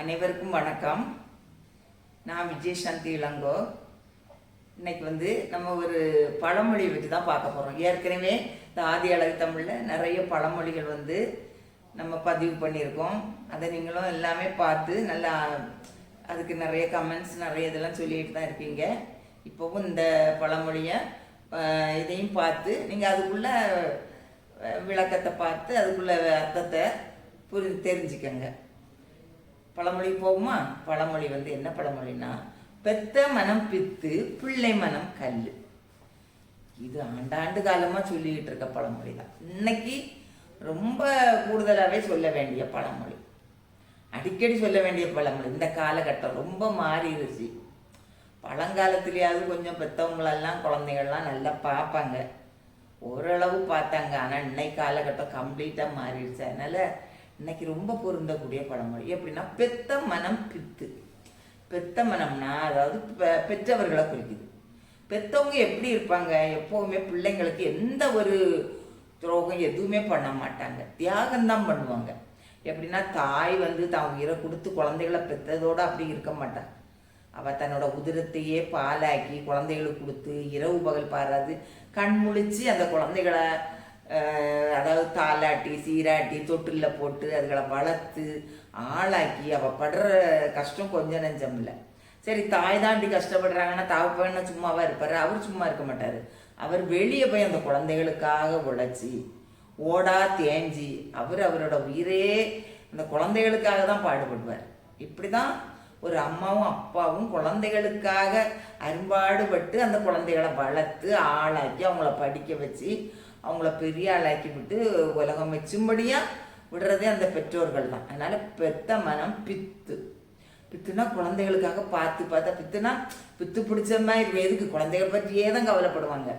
அனைவருக்கும் வணக்கம். நான் விஜயசாந்தி இளங்கோ. இன்னைக்கு வந்து நம்ம ஒரு பழமொழியை வச்சு தான் பார்க்க போகிறோம் ஏற்கனவே இந்த ஆதி அழகு தமிழில் நிறைய பழமொழிகள் வந்து நம்ம பதிவு பண்ணியிருக்கோம். அதை நீங்களும் எல்லாமே பார்த்து நல்லா அதுக்கு நிறைய கமெண்ட்ஸ் நிறைய இதெல்லாம் சொல்லிட்டு தான் இருக்கீங்க. இப்போவும் இந்த பழமொழியை இதையும் பார்த்து நீங்கள் அதுக்குள்ளே விளக்கத்தை பார்த்து அதுக்குள்ள அர்த்தத்தை புரி தெரிஞ்சுக்கங்க. பழமொழி போகுமா? பழமொழி வந்து என்ன பழமொழினா பெத்த மனம் பித்து பிள்ளை மனம் கல் இது ஆண்டாண்டு காலமாக சொல்லிக்கிட்டு இருக்க பழமொழி தான். இன்னைக்கு ரொம்ப கூடுதலாகவே சொல்ல வேண்டிய பழமொழி. அடிக்கடி சொல்ல வேண்டிய பழமொழி. இந்த காலகட்டம் ரொம்ப மாறிடுச்சு பழங்காலத்துலேயாவது கொஞ்சம் பெற்றவங்களெல்லாம் குழந்தைகள்லாம் நல்லா பார்ப்பாங்க. ஓரளவு பார்த்தாங்க. ஆனால் இன்னைக்கு காலகட்டம் கம்ப்ளீட்டாக மாறிடுச்சு. அதனால் இன்னைக்கு ரொம்ப பொருந்தக்கூடிய பழமொழி. எப்படின்னா பெத்த மனம் பித்து. பெத்த மனம்னா அதாவது பெ- பெற்றவர்களை குறிக்குது. பெத்தவங்க எப்படி இருப்பாங்க? எப்போவுமே பிள்ளைங்களுக்கு எந்த ஒரு துரோகம் எதுவுமே பண்ண மாட்டாங்க. தியாகம்தான் பண்ணுவாங்க. எப்படின்னா தாய் வந்து தான் உயிரை கொடுத்து குழந்தைகளை பெற்றதோடு அப்படி இருக்க மாட்டாங்க அவ தன்னோட உதிரத்தையே பாலாக்கி குழந்தைகளுக்கு கொடுத்து இரவு பகல் பாடுறது கண் முழிச்சு அந்த குழந்தைகளை அதாவது தாலாட்டி சீராட்டி தொட்டிலில் போட்டு அதுகளை வளர்த்து ஆளாக்கி அவள் படுற கஷ்டம் கொஞ்சம் நெஞ்சம் இல்லை. சரி தாய் தாண்டி கஷ்டப்படுறாங்கன்னா தாவப்பண்ண சும்மாவா இருப்பார் அவர் சும்மா இருக்க மாட்டார். அவர் வெளியே போய் அந்த குழந்தைகளுக்காக உழைச்சி ஓடா தேஞ்சி அவர் அவரோட உயிரே அந்த குழந்தைகளுக்காக தான் பாடுபடுவார். இப்படி தான் ஒரு அம்மாவும் அப்பாவும் குழந்தைகளுக்காக அரும்பாடுபட்டு அந்த குழந்தைகளை வளர்த்து ஆளாக்கி அவங்கள படிக்க வச்சு அவங்கள பெரிய ஆளாக்கி விட்டு உலகம் வச்சும்படியா விடுறதே அந்த பெற்றோர்கள் தான். அதனால் பெத்த மனம் பித்து. பித்துனா குழந்தைகளுக்காக பார்த்து பார்த்தா பித்துனா பித்து பிடிச்ச மாதிரி எதுக்கு? குழந்தைகள் பற்றியே தான் கவலைப்படுவாங்க.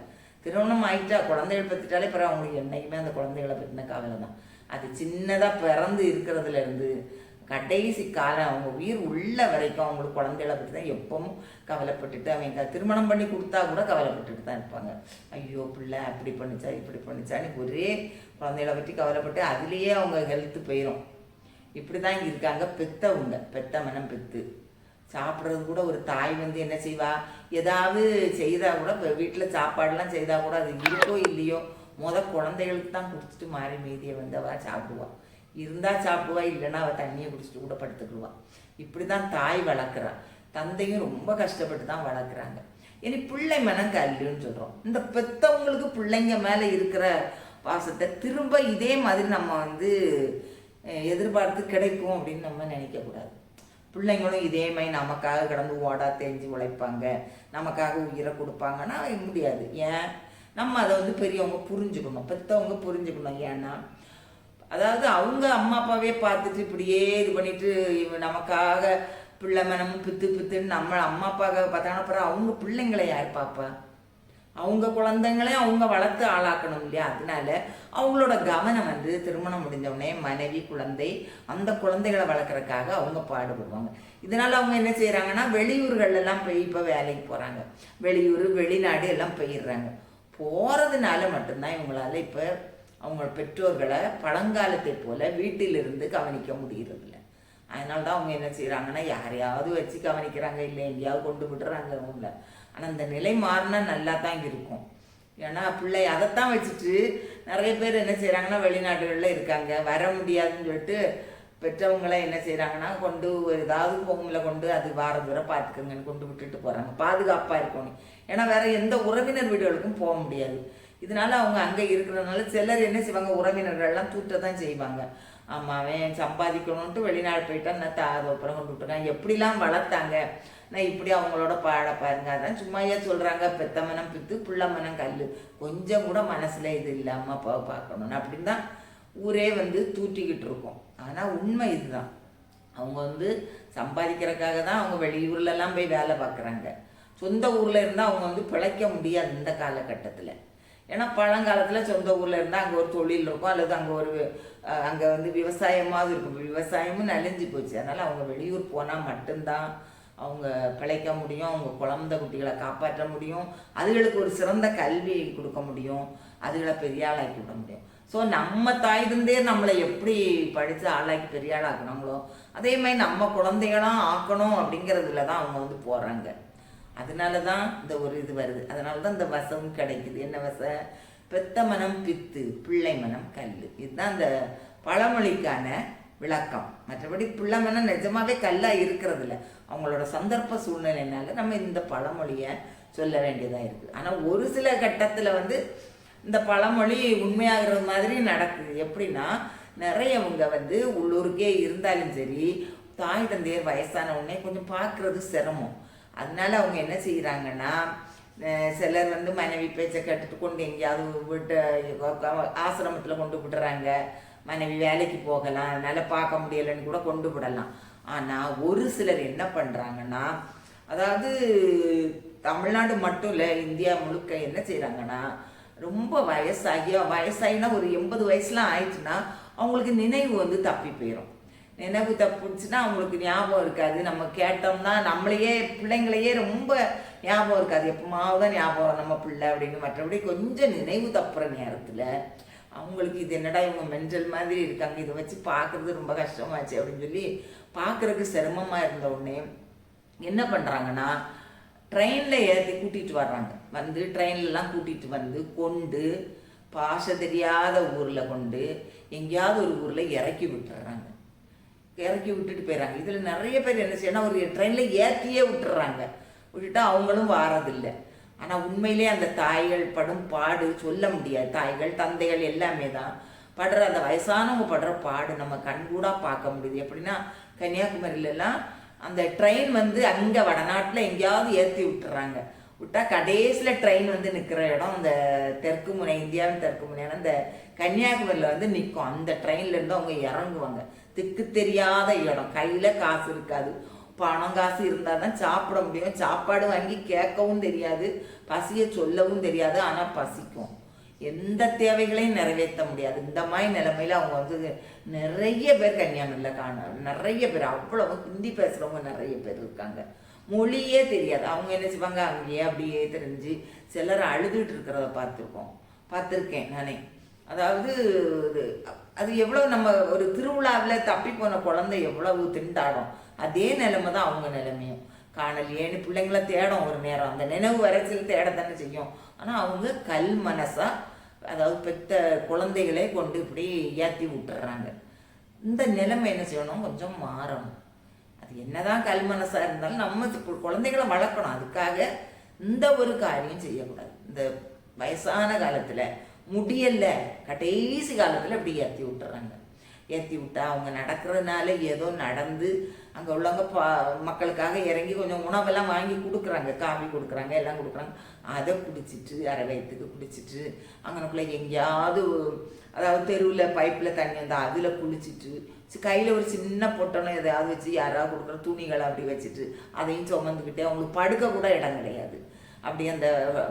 திருமணம் ஆயிட்டா குழந்தைகள் பற்றிட்டாலே பிறகு அவங்களுக்கு என்னைக்குமே அந்த குழந்தைகளை பற்றின கவலை தான். அது சின்னதாக பிறந்து இருக்கிறதுலேருந்து இருந்து கடைசி காலம் அவங்க உயிர் உள்ள வரைக்கும் அவங்களுக்கு குழந்தைகளை பற்றி தான் எப்பவும் கவலைப்பட்டுட்டு அவங்க திருமணம் பண்ணி கொடுத்தா கூட கவலைப்பட்டுட்டு தான் இருப்பாங்க. ஐயோ பிள்ளை அப்படி பண்ணிச்சா இப்படி பண்ணிச்சான்னு ஒரே குழந்தைகளை பற்றி கவலைப்பட்டு அதுலேயே அவங்க ஹெல்த்து போயிடும் இப்படி தான் இருக்காங்க பெத்தவங்க பெத்த மனம் பெத்து. சாப்பிட்றது கூட ஒரு தாய் வந்து என்ன செய்வா? ஏதாவது செய்தால் கூட இப்போ வீட்டில் சாப்பாடெலாம் செய்தால் கூட அது இருக்கோ இல்லையோ முத குழந்தைகளுக்கு தான் குடிச்சிட்டு மாறி மீதியை வந்து அவள் இருந்தால் சாப்பிடுவா இல்லைன்னா அவள் தண்ணியை குடிச்சிட்டு கூட படுத்துக்கிடுவா. இப்படி தான் தாய் வளர்க்குறா. தந்தையும் ரொம்ப கஷ்டப்பட்டு தான் வளர்க்குறாங்க. இனி பிள்ளை மனம் கல்லுன்னு சொல்கிறோம் இந்த பெத்தவங்களுக்கு பிள்ளைங்க மேலே இருக்கிற பாசத்தை திரும்ப இதே மாதிரி நம்ம வந்து எதிர்பார்த்து கிடைக்கும் அப்படின்னு நம்ம நினைக்கக்கூடாது. பிள்ளைங்களும் இதே மாதிரி நமக்காக கடந்து ஓடா தேஞ்சு உழைப்பாங்க. நமக்காக உயிரை கொடுப்பாங்கன்னா முடியாது. ஏன்? நம்ம அதை வந்து பெரியவங்க புரிஞ்சுக்கணும். பெற்றவங்க புரிஞ்சுக்கணும். ஏன்னா அதாவது அவங்க அம்மா அப்பாவே பார்த்துட்டு இப்படியே இது பண்ணிட்டு நமக்காக பிள்ளை மனமும் பித்து பித்துன்னு நம்ம அம்மா அப்பாக்காக பார்த்தாங்கன்னா அப்புறம் அவங்க பிள்ளைங்களை யார் பாப்பா அவங்க குழந்தைங்களையும் அவங்க வளர்த்து ஆளாக்கணும் இல்லையா? அதனால அவங்களோட கவனம் வந்து திருமணம் முடிஞ்சவுடனே மனைவி குழந்தை அந்த குழந்தைகளை வளர்க்குறதுக்காக அவங்க பாடுபடுவாங்க. இதனால் அவங்க என்ன செய்கிறாங்கன்னா வெளியூர்களெல்லாம் போய் இப்போ வேலைக்கு போகிறாங்க வெளியூர் வெளிநாடு எல்லாம் போயிடுறாங்க. போகிறதுனால மட்டும்தான் இவங்களால இப்போ அவங்க பெற்றோர்களை பழங்காலத்தை போல வீட்டிலிருந்து கவனிக்க முடியறதில்ல. அதனால தான் அவங்க என்ன செய்கிறாங்கன்னா யாரையாவது வச்சு கவனிக்கிறாங்க இல்லை எங்கேயாவது கொண்டு விடுறாங்க அவங்கள ஆனால் இந்த நிலை மாறினா நல்லா தான் இருக்கும். ஏன்னா பிள்ளை அதைத்தான் வச்சுட்டு நிறைய பேர் என்ன செய்கிறாங்கன்னா வெளிநாடுகளில் இருக்காங்க. வர முடியாதுன்னு சொல்லிட்டு பெற்றவங்கள என்ன செய்கிறாங்கன்னா கொண்டு ஒரு ஏதாவது பொங்கலை கொண்டு அது வார தூரம் பார்த்துக்கங்கன்னு கொண்டு விட்டுட்டு போகிறாங்க பாதுகாப்பாக இருக்கணும். ஏன்னா வேறு எந்த உறவினர் வீடுகளுக்கும் போக முடியாது. இதனால அவங்க அங்கே இருக்கிறதுனால சிலர் என்ன செய்வாங்க? உறவினர்கள்லாம் தூட்ட தான் செய்வாங்க. ஆமாம் அவன் சம்பாதிக்கணுன்ட்டு வெளிநாடு போயிட்டா நான் தாதோப்புறம் கொண்டு விட்டுருக்கான் எப்படிலாம் வளர்த்தாங்க? நான் இப்படி அவங்களோட பாட பாருங்க. அதான் சும்மாயா சொல்கிறாங்க பெத்த மனம் பித்து புள்ள மனம் கல் கொஞ்சம் கூட மனசில் இது இல்லை. அம்மா அப்பாவை பார்க்கணும்னு. அப்படின்னு தான் ஊரே வந்து தூட்டிக்கிட்டு இருக்கோம். ஆனால் உண்மை இதுதான். அவங்க வந்து சம்பாதிக்கிறதுக்காக தான் அவங்க வெளியூர்லலாம் போய் வேலை பார்க்குறாங்க. சொந்த ஊரில் இருந்தால் அவங்க வந்து பிழைக்க முடியாது இந்த காலகட்டத்தில். ஏன்னா பழங்காலத்தில் சொந்த ஊரில் இருந்தால் அங்கே ஒரு தொழில் இருக்கும் அல்லது அங்கே ஒரு அங்கே வந்து விவசாயமாவது இருக்கும். விவசாயமும் நலிஞ்சு போச்சு. அதனால் அவங்க வெளியூர் போனால் மட்டும்தான் அவங்க பிழைக்க முடியும் அவங்க குழந்த குட்டிகளை காப்பாற்ற முடியும் அதுகளுக்கு ஒரு சிறந்த கல்வி கொடுக்க முடியும் அதுகளை பெரிய ஆளாக்கி விட முடியும். ஸோ நம்ம தாய் இருந்தே நம்மளை எப்படி படித்து ஆளாக்கி பெரிய ஆளாக்குனாங்களோ அதே மாதிரி நம்ம குழந்தைகளாம் ஆக்கணும் அப்படிங்கிறதுல தான் அவங்க வந்து போகிறாங்க அதனால தான் இந்த ஒரு இது வருது. அதனால தான் இந்த வசமும் கிடைக்குது. என்ன வச? பெத்த மனம் பித்து பிள்ளை மனம் கல் இதுதான் அந்த பழமொழிக்கான விளக்கம். மற்றபடி பிள்ளை மனம் நிஜமாவே கல்லாக இருக்கிறதில்ல. அவங்களோட சந்தர்ப்ப சூழ்நிலைனால நம்ம இந்த பழமொழியை சொல்ல வேண்டியதாக இருக்குது ஆனால் ஒரு சில கட்டத்தில் வந்து இந்த பழமொழி உண்மையாகிறது மாதிரி நடக்குது. எப்படின்னா நிறையவங்க வந்து உள்ளூருக்கே இருந்தாலும் சரி தாய் தந்தையர் வயசான உடனே கொஞ்சம் பார்க்குறது சிரமம். அதனால அவங்க என்ன செய்கிறாங்கன்னா சிலர் வந்து மனைவி பேச்சை கேட்டுட்டு கொண்டு எங்கேயாவது விட்டு ஆசிரமத்தில் கொண்டு விடுறாங்க. மனைவி வேலைக்கு போகலாம் அதனால் பார்க்க முடியலைன்னு கூட கொண்டு விடலாம். ஆனால் ஒரு சிலர் என்ன பண்ணுறாங்கன்னா அதாவது தமிழ்நாடு மட்டும் இல்லை இந்தியா முழுக்க என்ன செய்கிறாங்கன்னா ரொம்ப வயசாகி வயசாகினா ஒரு எண்பது வயசுலாம் ஆயிடுச்சுன்னா அவங்களுக்கு நினைவு வந்து தப்பி போயிடும் நினைவு தப்பிச்சுன்னா அவங்களுக்கு ஞாபகம் இருக்காது. நம்ம கேட்டோம்னா நம்மளையே பிள்ளைங்களையே ரொம்ப ஞாபகம் இருக்காது. எப்பமாவது தான் ஞாபகம் நம்ம பிள்ளை அப்படின்னு. மற்றபடி கொஞ்சம் நினைவு தப்புற நேரத்தில் அவங்களுக்கு இது என்னடா இவங்க மென்டல் மாதிரி இருக்காங்க இதை வச்சு பார்க்குறது ரொம்ப கஷ்டமாச்சு அப்படின்னு சொல்லி பார்க்குறதுக்கு சிரமமாக இருந்த உடனே என்ன பண்ணுறாங்கன்னா ட்ரெயினில் ஏற்றி கூட்டிகிட்டு வர்றாங்க. வந்து ட்ரெயின்லலாம் கூட்டிகிட்டு வந்து கொண்டு பாஷை தெரியாத ஊரில் கொண்டு எங்கேயாவது ஒரு ஊரில் இறக்கி விட்டுறாங்க. இறக்கி விட்டுட்டு போயிடறாங்க இதில் நிறைய பேர் என்ன செய்யணும் ஒரு ட்ரெயினில் ஏற்றியே விட்டுறாங்க. விட்டுட்டா அவங்களும் வாரதில்லை. ஆனால் உண்மையிலே அந்த தாய்கள் படும் பாடு சொல்ல முடியாது. தாய்கள் தந்தைகள் எல்லாமே தான் படுற அந்த வயசானவங்க படுற பாடு நம்ம கண்கூடாக பார்க்க முடியுது. எப்படின்னா கன்னியாகுமரியிலலாம் அந்த ட்ரெயின் வந்து அங்கே வடநாட்டில் எங்கேயாவது ஏற்றி விட்டுறாங்க. விட்டா கடைசியில் ட்ரெயின் வந்து நிற்கிற இடம் அந்த தெற்கு முனை இந்தியாவின் தெற்கு முனையான அந்த கன்னியாகுமரியில் வந்து நிற்கும் அந்த ட்ரெயின்லேருந்து அவங்க இறங்குவாங்க. திக்கு தெரியாத இடம். கையில் காசு இருக்காது. பணம் காசு இருந்தால் தான் சாப்பிட முடியும். சாப்பாடு வாங்கி கேட்கவும் தெரியாது. பசியை சொல்லவும் தெரியாது. ஆனால் பசிக்கும். எந்த தேவைகளையும் நிறைவேற்ற முடியாது. இந்த மாதிரி நிலைமையில் அவங்க வந்து நிறைய பேர் கன்னியாகுமரியில் காண நிறைய பேர். அவ்வளவு ஹிந்தி பேசுகிறவங்க நிறைய பேர் இருக்காங்க. மொழியே தெரியாது. அவங்க என்ன செய்வாங்க? அங்கேயே அப்படியே தெரிஞ்சு சிலர் அழுதுகிட்டு இருக்கிறத பார்த்துருக்கோம். பார்த்துருக்கேன் நானே. அதாவது இது அது எவ்வளோ நம்ம ஒரு திருவிழாவில் தப்பி போன குழந்தை எவ்வளவு திண்டாடும். அதே நிலைமை தான் அவங்க நிலைமையும். காணலையேன்னு பிள்ளைங்கள தேடும் ஒரு நேரம். அந்த நினைவு வரைச்சில் தானே செய்யும். ஆனால் அவங்க கல் மனசாக அதாவது பெத்த குழந்தைகளே கொண்டு இப்படி ஏற்றி விட்டுறாங்க. இந்த நிலைமை என்ன செய்யணும்? கொஞ்சம் மாறணும். அது என்னதான் கல் மனசாக இருந்தாலும் நம்ம குழந்தைகளை வளர்க்கணும். அதுக்காக இந்த ஒரு காரியம் செய்யக்கூடாது. இந்த வயசான காலத்தில் முடியல. கடைசி காலத்தில் இப்படி ஏற்றி விட்டுறாங்க. ஏற்றி விட்டா அவங்க நடக்கிறதுனால ஏதோ நடந்து அங்கே உள்ளவங்க பா மக்களுக்காக இறங்கி கொஞ்சம் உணவெல்லாம் வாங்கி கொடுக்குறாங்க. காஃபி கொடுக்குறாங்க எல்லாம் கொடுக்குறாங்க. அதை குடிச்சிட்டு அரை வயிற்றுக்கு குடிச்சிட்டு அங்கனக்குள்ளே எங்கேயாவது அதாவது தெருவில் பைப்பில் தண்ணி வந்தால் அதில் குளிச்சிட்டு கையில் ஒரு சின்ன பொட்டணம் எதையாவது வச்சு யாராவது கொடுக்குற துணிகளை அப்படி வச்சுட்டு அதையும் சுமந்துக்கிட்டே அவங்களுக்கு படுக்க கூட இடம் கிடையாது. அப்படி அந்த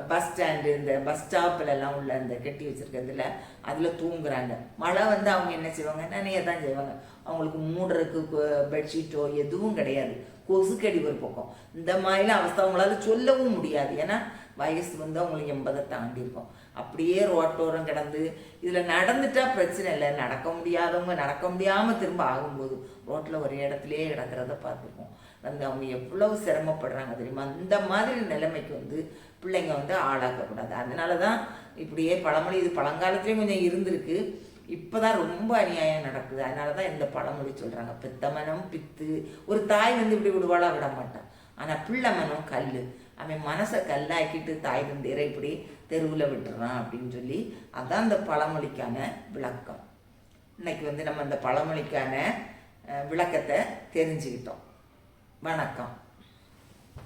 பஸ் ஸ்டாண்டு இந்த பஸ் ஸ்டாப்பில் உள்ள அந்த கட்டி வச்சுருக்கிறதுல அதில் தூங்குறாங்க. மழை வந்து அவங்க என்ன செய்வாங்க? நினைய தான் செய்வாங்க. அவங்களுக்கு மூடுறதுக்கு பெட்ஷீட்டோ எதுவும் கிடையாது. கொசுக்கடி ஒரு பக்கம். இந்த மாதிரிலாம் அவஸ்தை அவங்களால சொல்லவும் முடியாது. ஏன்னா வயசு வந்து அவங்களுக்கு எண்பதை தாண்டி இருக்கும். அப்படியே ரோட்டோரம் கிடந்து இதில் நடந்துட்டா பிரச்சனை இல்லை. நடக்க முடியாதவங்க நடக்க முடியாமல் திரும்ப ஆகும்போது ரோட்டில் ஒரு இடத்துலையே கிடக்கிறத பார்த்துருக்கோம் வந்து அவங்க எவ்வளவு சிரமப்படுறாங்க தெரியுமா? அந்த மாதிரி நிலைமைக்கு வந்து பிள்ளைங்க வந்து ஆளாக்கக்கூடாது. அதனால தான் இப்படியே பழமொழி இது பழங்காலத்துலேயும் கொஞ்சம் இருந்திருக்கு. இப்போ தான் ரொம்ப அநியாயம் நடக்குது. அதனால தான் இந்த பழமொழி சொல்கிறாங்க பித்தமனம் பித்து. ஒரு தாய் வந்து இப்படி விடுவாளா? விட மாட்டான் ஆனால் பிள்ளை மனம் கல் அவன் மனசை கல்லாக்கிட்டு தாய் தந்தையரை இப்படி தெருவில் விட்டுறான் அப்படின்னு சொல்லி அதான் அந்த பழமொழிக்கான விளக்கம். இன்னைக்கு வந்து நம்ம அந்த பழமொழிக்கான விளக்கத்தை தெரிஞ்சுக்கிட்டோம். வணக்கம்.